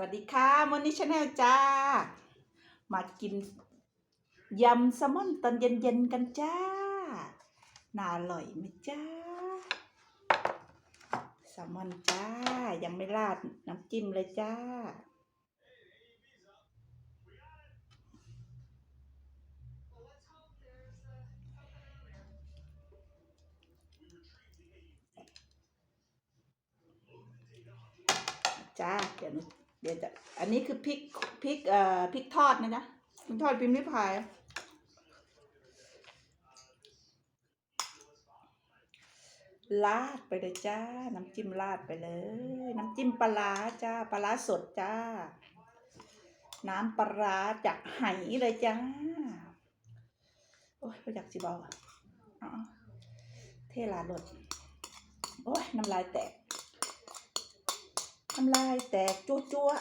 วัสดีค่ะมอนี่ชาแนลจ้า มากินยำแซลมอนตอนเย็นๆกันจ้า น่าอร่อยไหมจ้าแซลมอนจ้า ยังไม่ราดน้ำจิ้มเลยจ้า จ้า เดี๋ยวหนู เดี๋ยวจะอันนี้คือพริกพริกเอ่อพริกทอดนะจ๊ะพริกทอดพิมพ์ริพายลาดไปเลยจ้า น้ำจิ้มลาดไปเลย น้ำจิ้มปลาจ้าปลาสดจ้า น้ำปลาจากไหเลยจ้า โอ้ยไม่อยากสิเบาอะเอเทลาดดโอ้ยน้ำลายแตก น้ำลายแตกจั่วจั่วๆ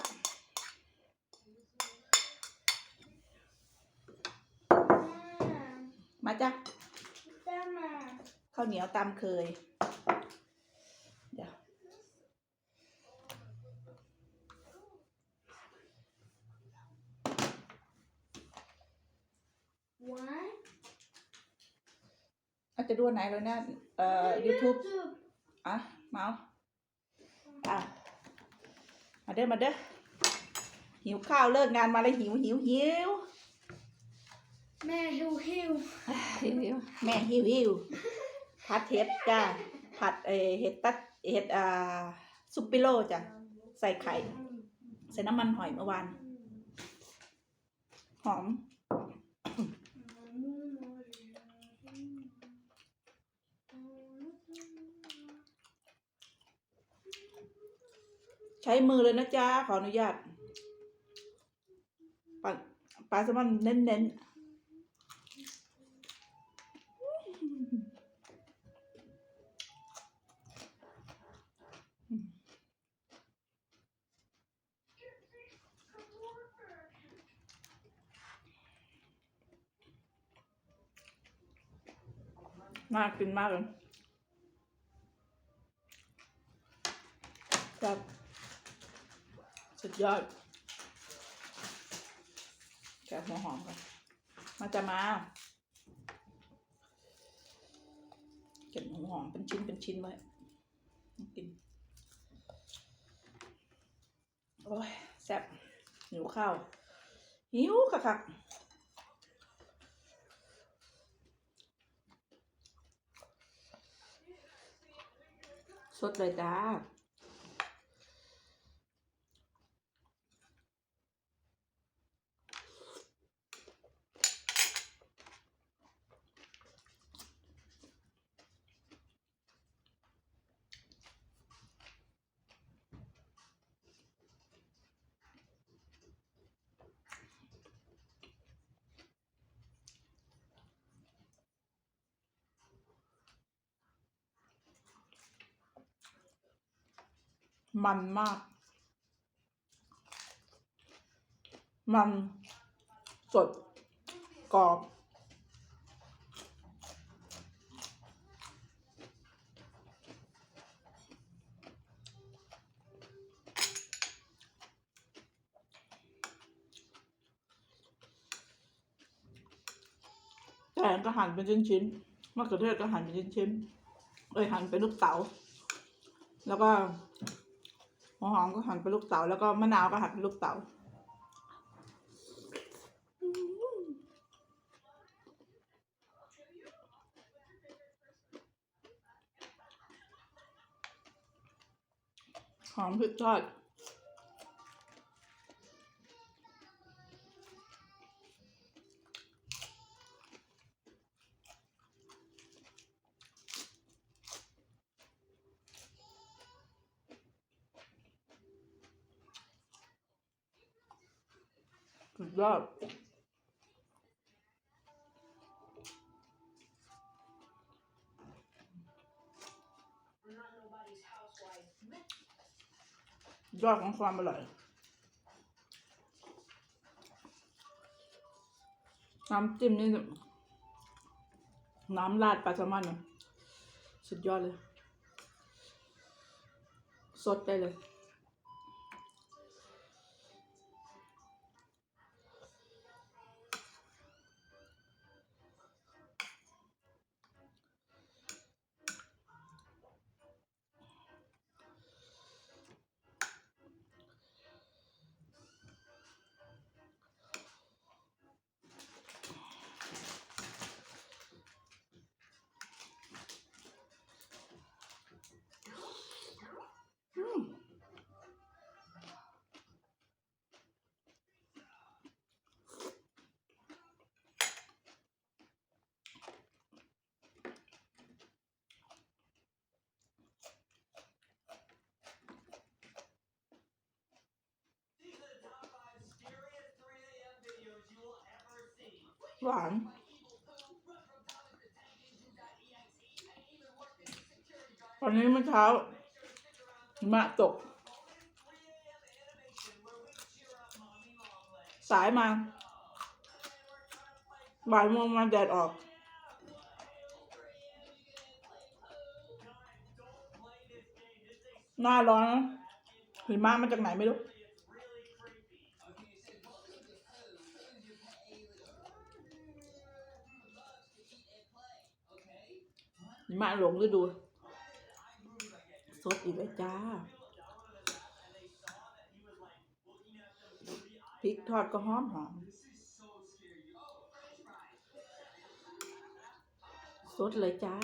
มาจ้ะข้าวเหนียวตามเคย เดี๋ยวอาจจะดูอันไหนแล้วเนี่ยเอ่อ YouTube อะเมาส์ มาเด้อมาเด้อหิวข้าวเลิกงานมาแล้วหิวหิวหิวแม่หิวหิวหิวหิวแม่หิวหิวผัดเห็ดจ้าผัดเออเห็ดตัดเห็ดอ่าซุปปิโลจ้ะใส่ไข่ ใส่น้ำมันหอยเมื่อวานหอม ใช้มือเลยนะจ๊ะ ขออนุญาตปลาปลาแซลมอนเน้นๆน่ากินมากเลยครับ สุดยอดแกะหัวหอมกันมาจะมา เก็บหัวหอมเป็นชิ้นเป็นชิ้นไว้กิน โอ้ยแซ่บหิวข้าว หิวคักๆสดเลยจ้า มันมาก มันสดกรอบแตงก็หั่นเป็นชิ้นๆมะเขือเทศก็หั่นเป็นชิ้นๆเอ้ยหั่นเป็นลูกเต๋า แล้วก็ หัวหอมก็หั่นเป็นลูกเต๋าแล้วก็มะนาวก็หั่นเป็นลูกเต๋าหอมพริกทอด ยอดยอดของความอร่อยน้ำจิ้มนี่น้ำราดปลาแซลมอนเนี่ยสุดยอดเลย สดได้เลย หวานวันนี้เมื่อเช้าหมะตก สายมา บ่ายโมงมาแดดออกหน้าร้อนหิมะมาจากไหนไม่รู้ มาหลงฤดูสดอีกแล้วจ้าพริกทอดก็หอมหอมสดเลยจ้า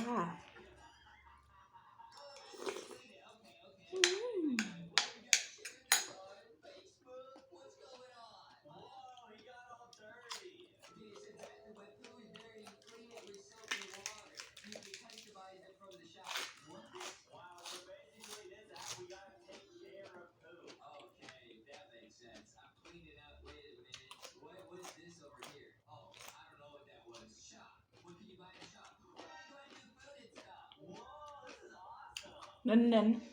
เน้นเน้นๆ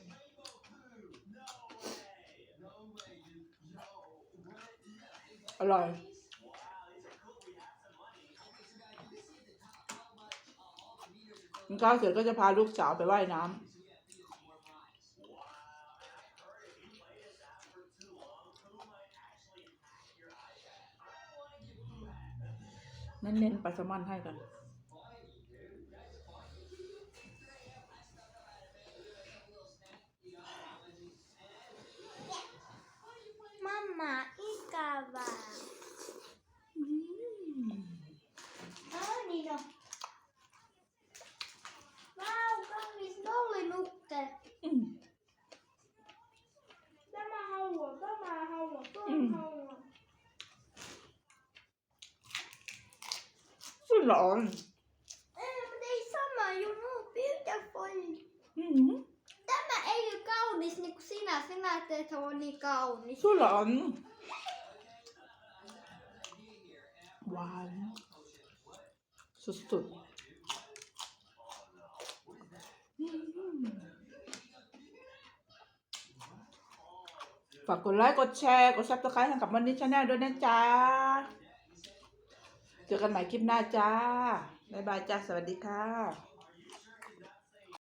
อร่อย กินข้าวเสร็จก็จะพาลูกสาวไปว่ายน้ำเน้นๆปลาแซลมอนให้กัน Mama Ikaba. Mm. Đó đi rồi. Wow, con vịt nó lên nụ kìa. Đó mà hầu à, đó mà hầu à, mà hầu hmm. à. Xin. Em đi sao mà you know beautiful. Mm-hmm. Niin kuin sinä. Sinä teet, että on niin kaunis. สุดร้อนหวานสุดๆอืมฝากกดไลค์ กดแชร์ กดซับสไครต์ให้กับมันนี่ชาแนลด้วยนะจ๊ะ เจอกันใหม่คลิปหน้าจ้า บ๊ายบายจ้า สวัสดีค่ะ